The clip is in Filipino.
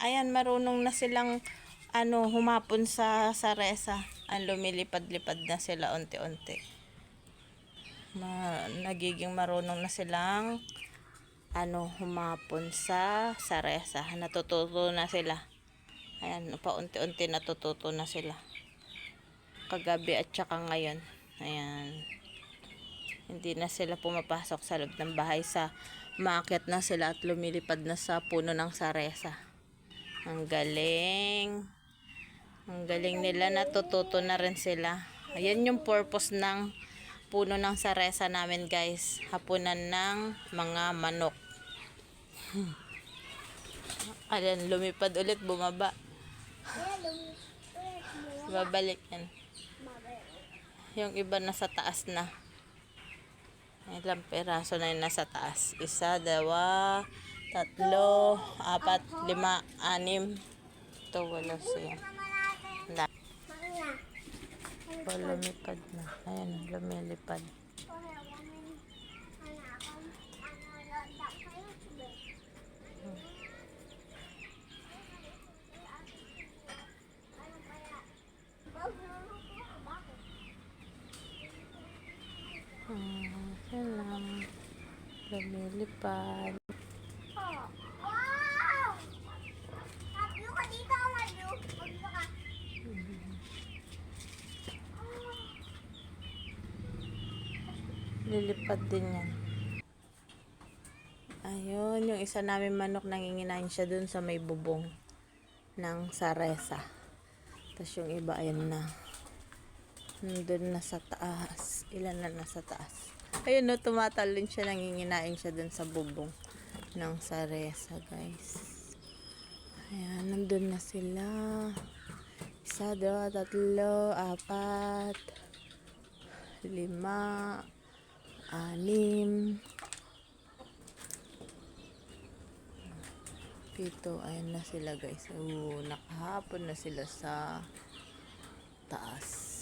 ayan, marunong na silang ano, humapon sa saresa. Ang lumilipad-lipad na sila unti-unti. Ma, nagiging marunong na silang ano, humapon sa saresa. Natututo na sila. Ayan, paunti-unti natututo na sila. Kagabi at saka ngayon. Ayan. Hindi na sila pumapasok sa loob ng bahay sa maakyat na sila at lumilipad na sa puno ng saresa. Ang galing. Ang galing nila. Natututo na rin sila. Ayan yung purpose ng puno ng saresa namin guys. Hapunan ng mga manok. Ayan, lumipad ulit, bumaba. Babalik yan. Yung iba nasa taas na. Ilang peraso na yung nasa taas. Isa, dalawa, tatlo, apat, lima, anim. Ito, wala siya. Wala. Oh, lumipad na. Ayan, lumilipad. Hmm, yan lang. Lumilipad. Lilipad din yan. Ayun, yung isa namin manok nanginginain siya dun sa may bubong ng saresa. Tapos yung iba, ayan na. Nandun na sa taas. Ilan na nasa taas. Ayun no, tumatalon siya, nanginginain siya dun sa bubong ng saresa, guys. Ayan, nandun na sila. Isa, dalawa, tatlo, apat, lima, anim, pito. Ayan na sila guys. Oo, nakahapon na sila sa taas.